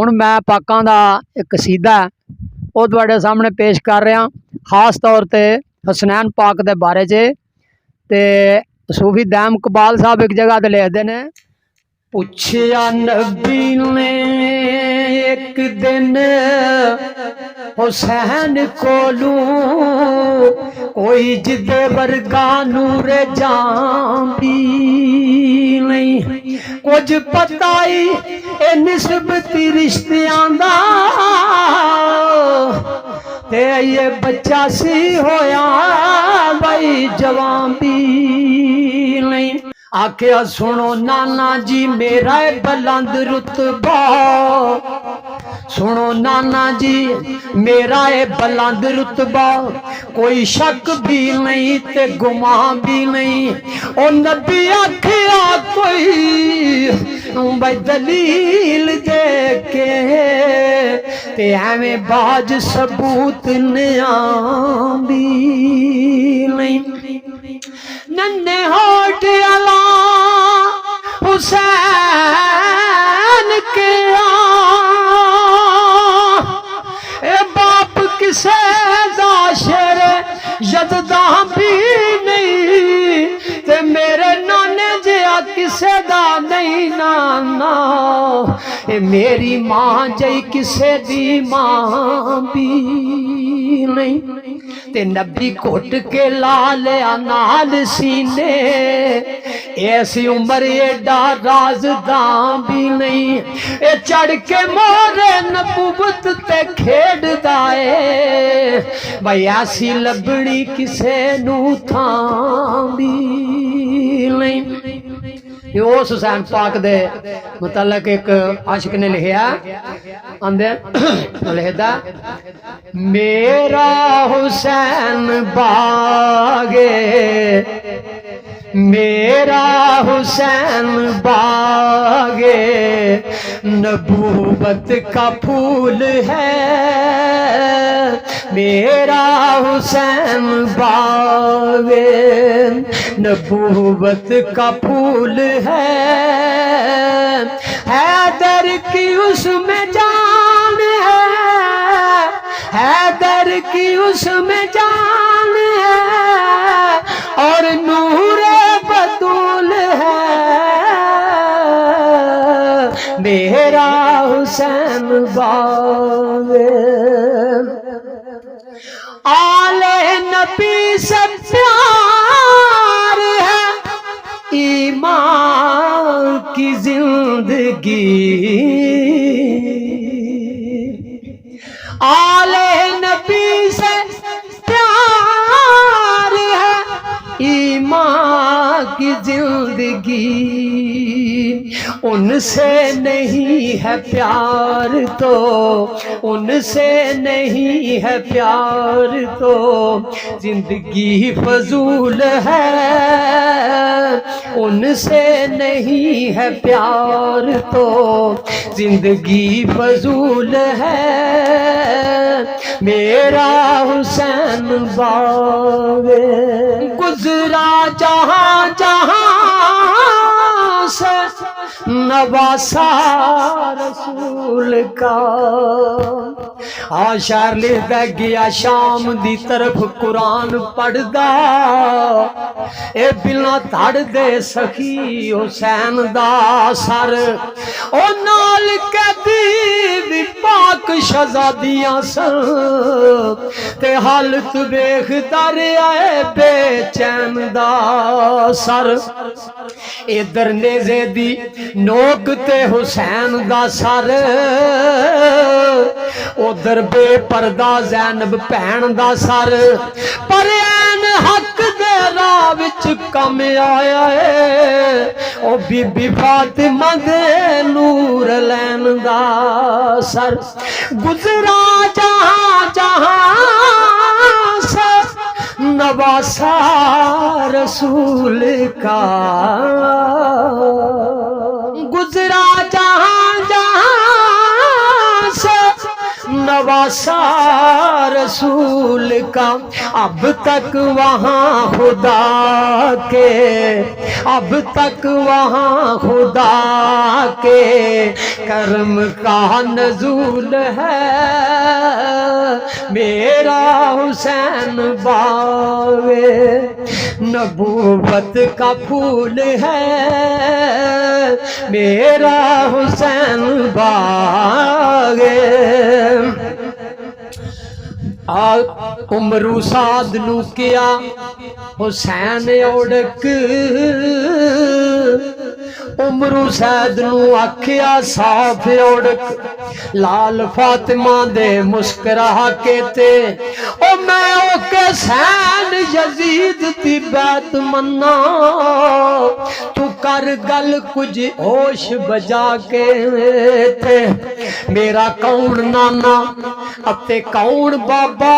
ਹੁਣ ਮੈਂ ਪਾਕਾਂ ਦਾ ਇੱਕ ਕਸੀਦਾ ਉਹ ਤੁਹਾਡੇ ਸਾਹਮਣੇ ਪੇਸ਼ ਕਰ ਰਿਹਾ, ਖਾਸ ਤੌਰ ਤੇ ਹਸਨੈਨ ਪਾਕ ਦੇ ਬਾਰੇ 'ਚ ਤੇ ਸੂਫੀ ਦੈਮ ਕਬਾਲ ਸਾਹਿਬ ਇੱਕ ਜਗ੍ਹਾ ਤੇ ਲਿਖਦੇ ਨੇ, ਪੁੱਛਿਆ ਨਬੀ ਨੇ ਇੱਕ ਦਿਨ ਹੁਸੈਨ ਕੋਲੋਂ ਕੋਈ ਜਿੱਦੇ ਵਰਗਾ ਨੂਰ ਜਾਂਦੀ ਨਹੀਂ। ਕੁਝ ਪਤਾ ਹੀ ਇਹ ਨਿਸਬਤੀ ਰਿਸ਼ਤਿਆਂ ਦਾ। ਤੇ ਇਹ ਬੱਚਾ ਸੀ ਹੋਇਆ ਬਈ ਜਵਾਨ ਵੀ ਨਹੀਂ। ਆਖਿਆ ਸੁਣੋ ਨਾਨਾ ਜੀ, ਮੇਰਾ ਇਹ ਬਲੰਦ ਰੁਤਬਾ। ਸੁਣੋ ਨਾਨਾ ਜੀ, ਮੇਰਾ ਇਹ ਬਲੰਦ ਰੁਤਬਾ। ਕੋਈ ਸ਼ੱਕ ਵੀ ਨਹੀਂ ਤੇ ਗੁਮਾਂ ਵੀ ਨਹੀਂ। ਉਹ ਨਬੀ ਆਖਿਆ ਕੋਈ ਬਈ ਦਲੀਲ ਦੇ ਕੇ। ਤੇ ਐਵੇਂ ਬਾਜ ਸਬੂਤ ਨਿਆਂਦੀ ਨਹੀਂ। ਨੰਨੇ ਹੋਟ ਅਲਾ ਇਹ ਮੇਰੀ ਮਾਂ ਜਈ ਕਿਸੇ ਦੀ ਮਾਂ ਵੀ ਨਹੀਂ। ਤੇ ਨਬੀ ਘੁੱਟ ਕੇ ਲਾ ਲਿਆ ਨਾਲ ਸੀਨੇ। ਐਸੀ ਉਮਰ ਏਡਾ ਰਾਜ਼ਦਾਂ ਵੀ ਨਹੀਂ। ਇਹ ਚੜ ਕੇ ਮੋਰੇ ਨਬੂਵਤ ਤੇ ਖੇਡਦਾ ਏ। ਬਈ ਐਸੀ ਲੱਭਣੀ ਕਿਸੇ ਨੂੰ ਥਾਂ ਵੀ ਨਹੀਂ। ਇਹ ਉਸ ਹੁਸੈਨ ਪਾਕ ਦੇ ਮੁਤਲਕ ਇੱਕ ਆਸ਼ਿਕ ਨੇ ਲਿਖਿਆ। ਆਂਦੇ ਲਿਖਦਾ, ਮੇਰਾ ਹੁਸੈਨ ਬਾਗੇ मेरा हुसैन बागे, नबूवत का फूल है। मेरा हुसैन बागे, नबूवत का फूल है। हैदर की उसमें जान है, हैदर की उसमें जान কি उनसे नहीं है प्यार तो उनसे नहीं है प्यार तो ज़िंदगी फजूल है। उनसे नहीं है प्यार तो ज़िंदगी फजूल है। मेरा हुसैन बावे, गुजरा जहाँ जहाँ से नवासा रसूल का। हाँ, आशार लिखता गया शाम दी तरफ़ कुरान पढ़दा। ए बिना धड़ दे सखी, हुसैन दा सर। ओ नाल कदी दी पाक शहजादियाँ सन ते हालत वेखदा दर आए बेचैन दा सर। इधर नेजे दी ਨੋਕ ਤੇ ਹੁਸੈਨ ਦਾ ਸਰ। ਉਧਰ ਬੇਪਰਦਾ ਜ਼ੈਨਬ ਭੈਣ ਦਾ ਸਰ। ਪਰ ਐਨ ਹੱਕ ਦੇ ਰਾਹ ਵਿੱਚ ਕੰਮ ਆਇਆ ਏ। ਉਹ ਬੀਬੀ ਫਾਤਿਮਾ ਦੇ ਨੂਰ ਲੈਣ ਦਾ ਸਰ। ਗੁਜ਼ਰਾ ਜਹਾਂ ਜਹਾਂ ਸਰ। ਨਵਾਸਾ ਰਸੂਲ ਕਾ। नवासा रसूल का। अब तक वहाँ खुदा के, अब तक वहाँ खुदा के कर्म का नजूल है। मेरा हुसैन बावे, नबूवत का फूल है। मेरा हुसैन बागे ਆ ਉਮਰੂ ਸਾਦ ਨੂੰ ਹੁਸੈਨ ਔੜਕ। ਉਮਰੂ ਸੈਦ ਨੂੰ ਆਖਿਆ, ਸਾਫ਼ ਔੜਕ। ਲਾਲ ਫਾਤਿਮਾ ਦੇ ਮੁਸਕਰਾ ਕੇ ਤੇ ਉਹ ਮੈਂ ਉਹ ਕੇ ਸੈਨ ਯਜ਼ੀਦ ਦੀ ਬੈਤ ਮੰਨਾ। ਤੂੰ ਕਰ ਗੱਲ ਕੁਝ ਹੋਸ਼ ਬਜਾ ਕੇ ਤੇ ਮੇਰਾ ਕੌਣ ਨਾਨਾ ਅਤੇ ਕੌਣ ਬਾਬਾ?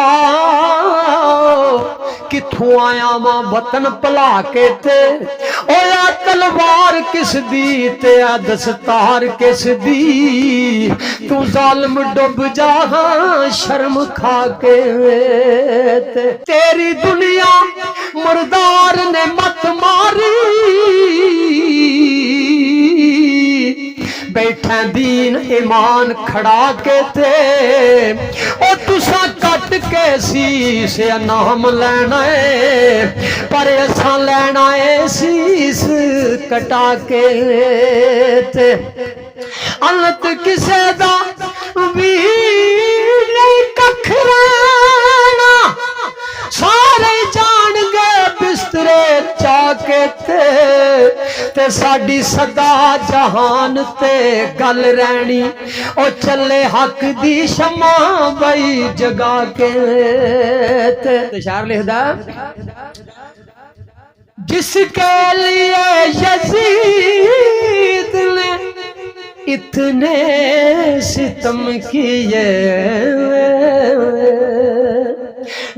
ਕਿੱਥੋਂ ਆਇਆ ਵਾਂ ਵਤਨ ਭੁਲਾ ਕੇ ਤੇ? ਓਏ ਆ ਤਲਵਾਰ ਕਿਸ ਦੀ ਤੇ? ਆ ਦਸਤਾਰ ਕਿਸ ਦੀ? ਤੂੰ ਜ਼ਾਲਮ ਡੁੱਬ ਜਾ, ਸ਼ਰਮ ਖਾ ਕੇ ਤੇ ਤੇਰੀ ਦੁਨੀਆ ਮੁਰਦਾਰ ਨੇ ਮਤ ਮਾਰੀ। ਬੈਠਾ ਦੀਨ ਈਮਾਨ ਖੜਾ ਕੇ ਤੇ। ਉਹ ਤੁਸਾਂ ਕੱਟ ਕੇ ਸੀਸ ਨਾਮ ਲੈਣਾ ਏ। ਪਰ ਅਸਾਂ ਲੈਣਾ ਏ ਸੀਸ ਕਟਾ ਕੇ ਤੇ। ਅਲਤ ਕਿਸੇ ਦਾ ਵੀ ਨਹੀਂ ਕੱਖ ਰਹਿਣਾ ਤੇ ਤੇ ਸਾਡੀ ਸਦਾ ਜਹਾਨ ਤੇ ਗੱਲ ਰਹਿਣੀ ਉਹ ਚੱਲੇ ਹੱਕ ਦੀ ਸ਼ਮਾ ਬਈ ਜਗਾ ਕੇ ਤੇ ਤੇ ਸ਼ਾਇਰ ਲਿਖਦਾ जिसके लिए यजीद ने इतने सितम किए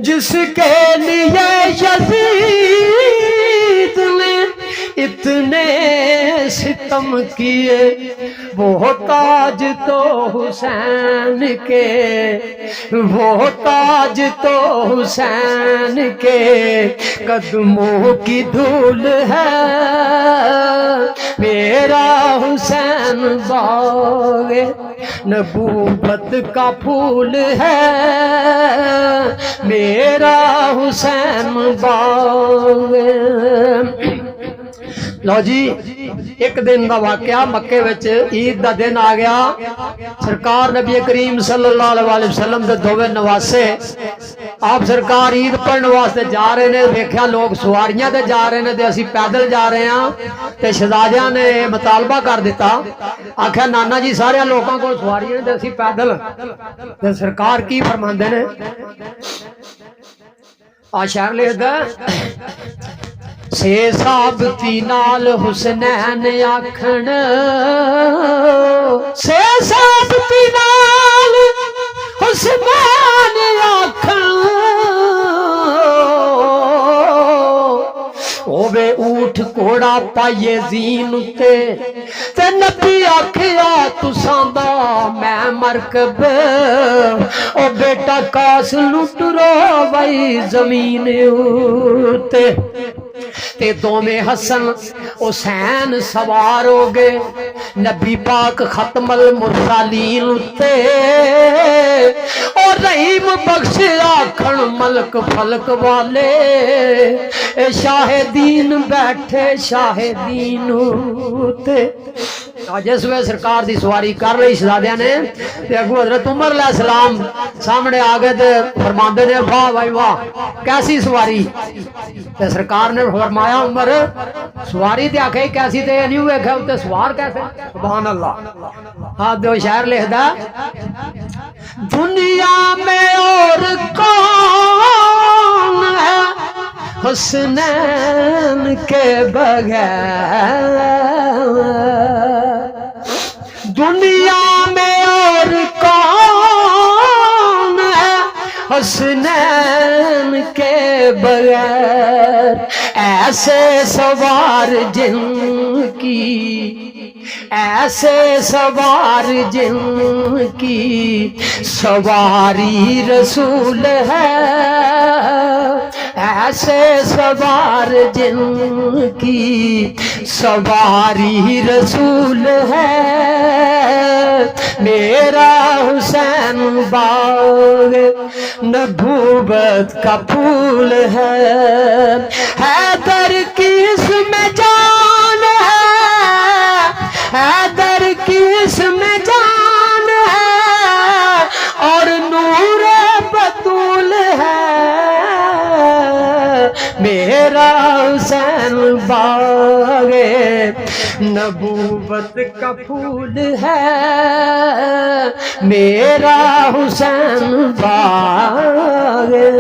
जिसके लिए यजीद ने इतने सितम किए, वो ताज तो हुसैन के, वो ताज तो हुसैन के, कदमों की धूल है। मेरा हुसैन बागे नबूबत का फूल है। मेरा हुसैन बागे ਲਓ ਜੀ, ਇੱਕ ਦਿਨ ਦਾ ਵਾਕਿਆ, ਮੱਕੇ ਵਿੱਚ ਈਦ ਦਾ ਦਿਨ ਆ ਗਿਆ। ਸਰਕਾਰ ਨਬੀ ਕਰੀਮ ਸੱਲੱਲਾਹੁ ਅਲੈਹਿ ਵਸੱਲਮ ਦੇ ਦੋਵੇਂ ਨਵਾਸੇ ਆਪ ਸਰਕਾਰ ਈਦ ਪੜਨ ਵਾਸਤੇ ਜਾ ਰਹੇ ਨੇ। ਵੇਖਿਆ, ਲੋਕ ਸਵਾਰੀਆਂ ਤੇ ਜਾ ਰਹੇ ਨੇ ਤੇ ਅਸੀਂ ਪੈਦਲ ਜਾ ਰਹੇ ਹਾਂ ਤੇ ਸ਼ਹਜ਼ਾਦਿਆਂ ਨੇ ਇਹ ਮੁਤਾਲਬਾ ਕਰ ਦਿੱਤਾ। ਆਖਿਆ, ਨਾਨਾ ਜੀ, ਸਾਰਿਆਂ ਲੋਕਾਂ ਕੋਲ ਸਵਾਰੀਆਂ ਤੇ ਅਸੀਂ ਪੈਦਲ। ਤੇ ਸਰਕਾਰ ਕੀ ਫਰਮਾਉਂਦੇ ਨੇ? ਆ ਸ਼ਹਿਰ ਲਿਖਦਾ ਸੇ ਸਾਬਤੀ ਨਾਲ ਹੁਸਨੈਨ ਆਖਣ। ਸੇ ਸਾਬਤੀ ਨਾਲ ਹੁਸਨੈਨ ਆਖਣ। ਹੋਵੇ ਊਠ ਘੋੜਾ ਪਾਈਏ ਜ਼ੀਨ ਉਤੇ, ਤੇ ਨਬੀ ਆਖਿਆ ਤੁਸਾਂ ਦਾ ਮੈਂ ਮਰਕਬ। ਉਹ ਬੇਟਾ ਕਾਸ ਲੁੱਟ ਰੋ ਬਈ ਜ਼ਮੀਨ ਉਤੇ। ते दोने हसन हुसैन सवार हो गए। नबी पाक खत्मल मुरसालीन उत्ते। और रहीम बख्श आखण मलक फलक वाले। शाहे दीन बैठे शाहे दीन ते जिस वे सरकार की सवारी कर रही शहजाद ने अगू हज़रत उमर ला सलाम सामने आ गए फरमाते ने, वाह भाई वाह, कैसी सवारी? सरकार ने फरमाया, उमर, सवारी तो आखे, कैसी तो नहीं वेख उसे सवार कैसे? बहान हाँ दो शहर लिख दुनिया में और कौन है हुसनैन के बगैर? दुनिया में और कौन है हुसनैन के बगैर ऐसे सवार जिनकी ऐसे सवार जिनकी सवारी रसूल है ऐसे सवार जिनकी सवारी रसूल है। मेरा हुसैन बाग नबूबत का फूल है। हैदर की हुसैन नबूबत का फूल है। मेरा हुसैन बागे।